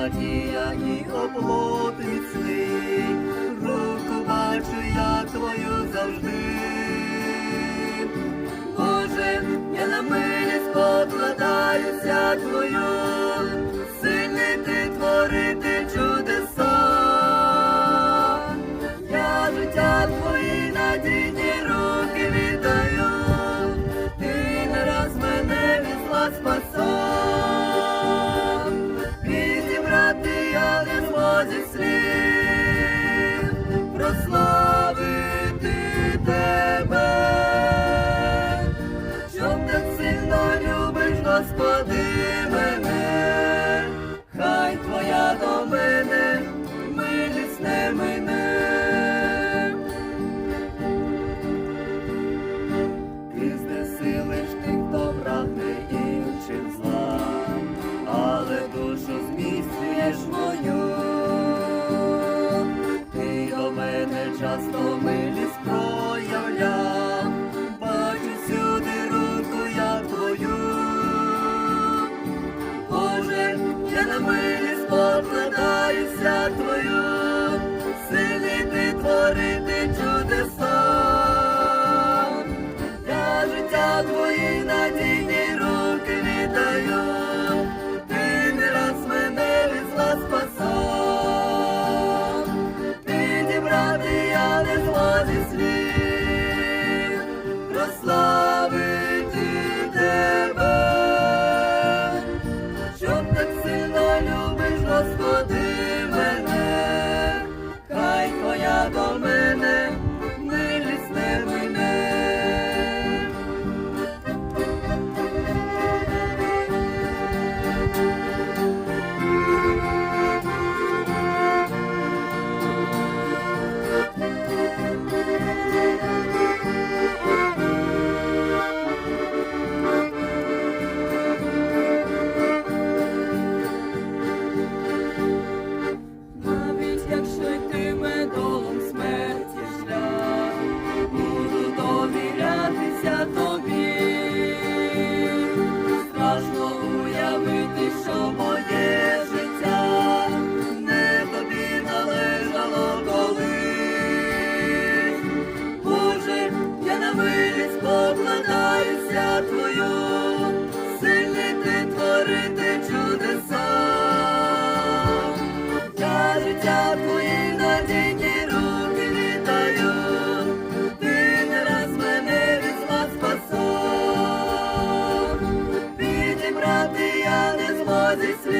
надія і оплот міцний, руку бачу я твою завжди, Боже, я на милість покладаюся твою, сильний ти твори. Покладаюся твою, силити творити чудеса, я життя твої надійні руки віддаю. This. it's